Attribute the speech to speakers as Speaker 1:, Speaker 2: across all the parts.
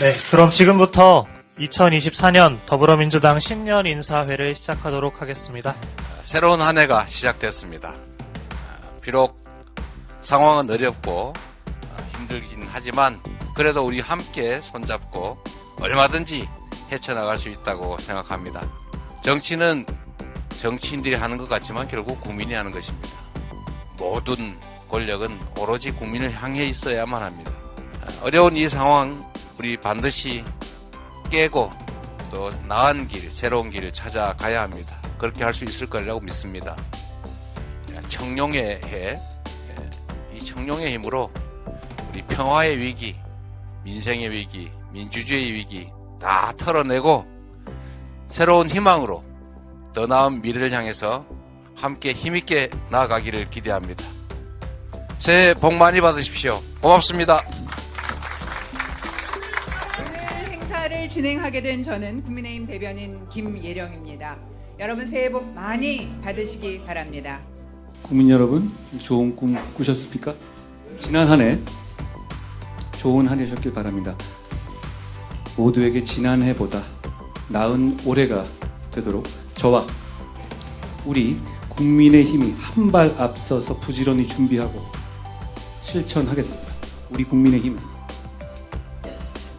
Speaker 1: 네, 그럼 지금부터 2024년 더불어민주당 신년 인사회를 시작하도록 하겠습니다.
Speaker 2: 새로운 한 해가 시작됐습니다. 비록 상황은 어렵고 힘들긴 하지만 그래도 우리 함께 손잡고 얼마든지 헤쳐나갈 수 있다고 생각합니다. 정치는 정치인들이 하는 것 같지만 결국 국민이 하는 것입니다. 모든 권력은 오로지 국민을 향해 있어야만 합니다. 어려운 이 상황 우리 반드시 깨고 또 나은 길, 새로운 길을 찾아가야 합니다. 그렇게 할 수 있을 거라고 믿습니다. 청룡의 해, 예, 이 청룡의 힘으로 우리 평화의 위기, 민생의 위기, 민주주의의 위기 다 털어내고 새로운 희망으로 더 나은 미래를 향해서 함께 힘있게 나아가기를 기대합니다. 새해 복 많이 받으십시오. 고맙습니다.
Speaker 3: 행사를 진행하게 된 저는 국민의힘 대변인 김예령입니다. 여러분 새해 복 많이 받으시기 바랍니다.
Speaker 4: 국민 여러분 좋은 꿈 꾸셨습니까? 지난 한 해 좋은 한 해셨길 바랍니다. 모두에게 지난 해보다 나은 올해가 되도록 저와 우리 국민의 힘이 한 발 앞서서 부지런히 준비하고 실천하겠습니다. 우리 국민의 힘은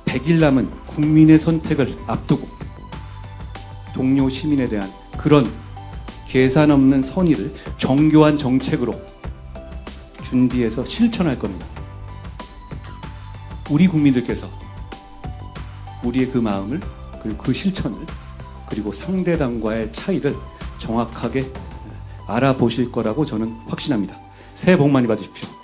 Speaker 4: 100일 남은 국민의 선택을 앞두고 동료 시민에 대한 그런 계산 없는 선의를 정교한 정책으로 준비해서 실천할 겁니다. 우리 국민들께서 우리의 그 마음을 그리고 그 실천을 그리고 상대당과의 차이를 정확하게 알아보실 거라고 저는 확신합니다. 새해 복 많이 받으십시오.